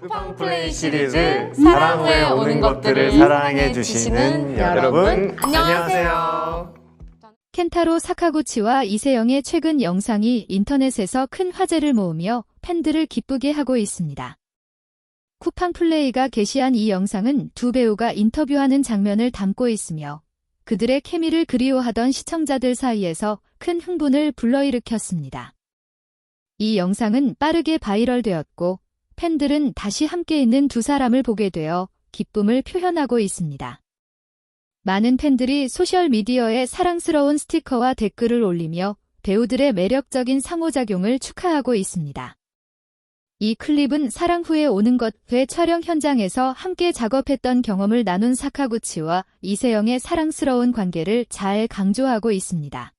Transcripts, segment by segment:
쿠팡 플레이 시리즈 사랑 후에 오는 것들을 사랑해 주시는 여러분 안녕하세요. 켄타로 사카구치와 이세영의 최근 영상이 인터넷에서 큰 화제를 모으며 팬들을 기쁘게 하고 있습니다. 쿠팡 플레이가 게시한 이 영상은 두 배우가 인터뷰하는 장면을 담고 있으며 그들의 케미를 그리워하던 시청자들 사이에서 큰 흥분을 불러일으켰습니다. 이 영상은 빠르게 바이럴되었고 팬들은 다시 함께 있는 두 사람을 보게 되어 기쁨을 표현하고 있습니다. 많은 팬들이 소셜미디어에 사랑스러운 스티커와 댓글을 올리며 배우들의 매력적인 상호작용을 축하하고 있습니다. 이 클립은 사랑 후에 오는 것 회 촬영 현장에서 함께 작업했던 경험을 나눈 사카구치와 이세영의 사랑스러운 관계를 잘 강조하고 있습니다.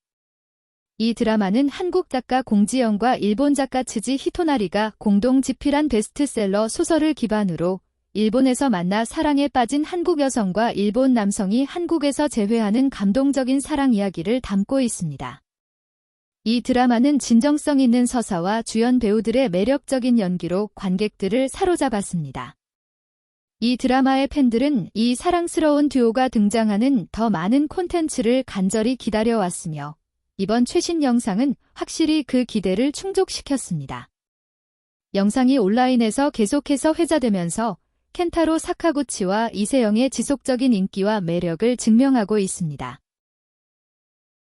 이 드라마는 한국 작가 공지영과 일본 작가 츠지 히토나리가 공동 집필한 베스트셀러 소설을 기반으로 일본에서 만나 사랑에 빠진 한국 여성과 일본 남성이 한국에서 재회하는 감동적인 사랑 이야기를 담고 있습니다. 이 드라마는 진정성 있는 서사와 주연 배우들의 매력적인 연기로 관객들을 사로잡았습니다. 이 드라마의 팬들은 이 사랑스러운 듀오가 등장하는 더 많은 콘텐츠를 간절히 기다려왔으며 이번 최신 영상은 확실히 그 기대를 충족시켰습니다. 영상이 온라인에서 계속해서 회자되면서 켄타로 사카구치와 이세영의 지속적인 인기와 매력을 증명하고 있습니다.